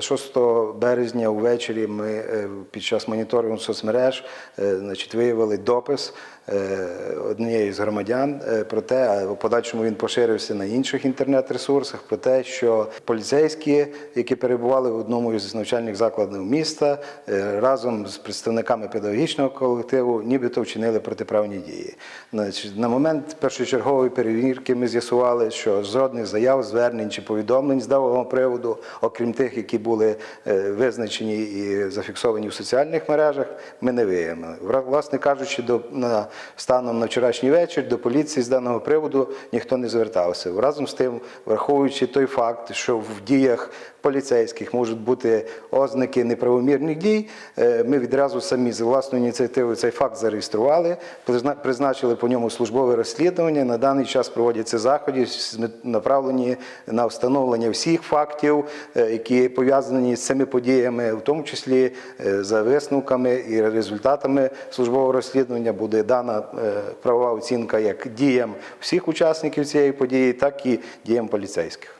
6 березня увечері ми е, під час моніторингу соцмереж е, значить, виявили допис е, однієї з громадян про те, а в подальшому він поширився на інших інтернет-ресурсах, про те, що поліцейські, які перебували в одному із навчальних закладів міста, разом з представниками педагогічного колективу, нібито вчинили протиправні дії. Значить, на момент першочергової перевірки ми з'ясували, що жодних заяв, звернень чи повідомлень з даного приводу, окрім тих, які були е, визначені і зафіксовані в соціальних мережах, ми не виявили. Власне кажучи, до на станом на вчорашній вечір до поліції з даного приводу ніхто не звертався. Разом з тим, враховуючи той факт, що в діях поліцейських можуть бути ознаки неправомірних дій, е, ми відразу самі з власної ініціативи цей факт зареєстрували, призначили по ньому службове розслідування. На даний час проводяться заходи, направлені на встановлення всіх фактів, е, які пов'язані з цими подіями, в тому числі е, за висновками і результатами службового розслідування буде дана е, правова оцінка як діям всіх учасників цієї події, так і діям поліцейських.